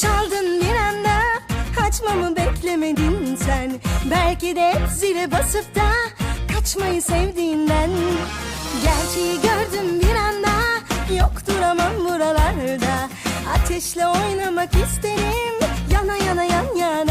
çaldın bir anda. Kaçmamı beklemedin sen? Belki de zile basıp da Kaçmayı sevdiğinden. Gerçeği gördüm bir anda Yok duramam buralarda. Ateşle oynamak isterim Yana yana yan yana.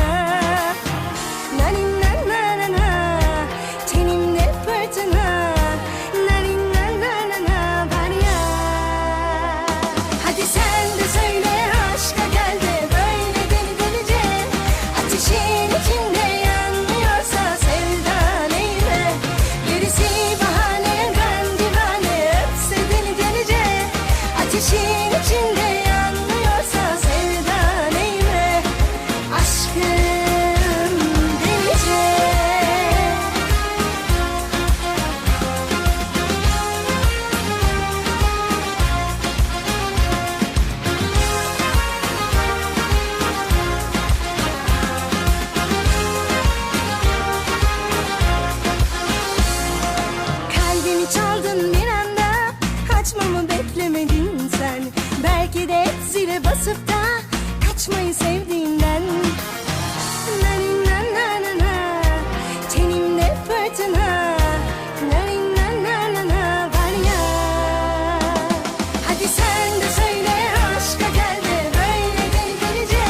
çaldın bir anda. Kaçmamı beklemedin sen. Belki de zile basıp da Kaçmayı sevdiğimden. Nanin nan nan. Tenimde fırtına. Nanin nan nan. Var ya. Hadi sen de söyle aşka gel Böyle delice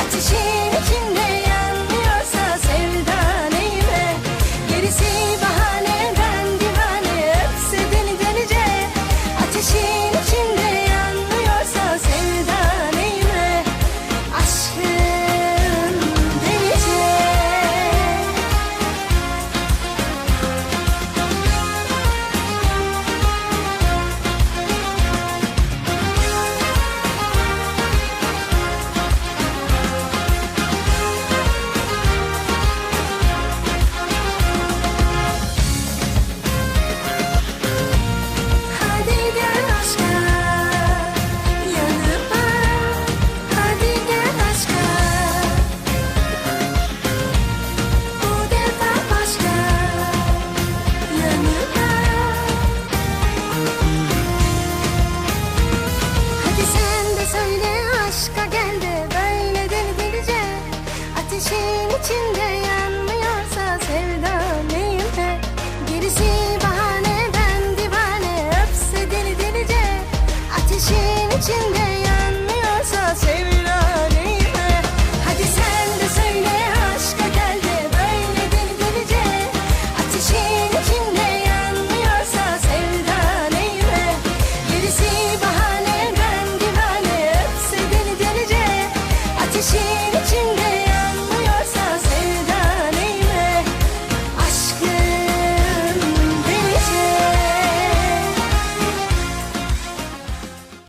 Ateşin içinde yanmıyorsa Sevda neyime? Gerisi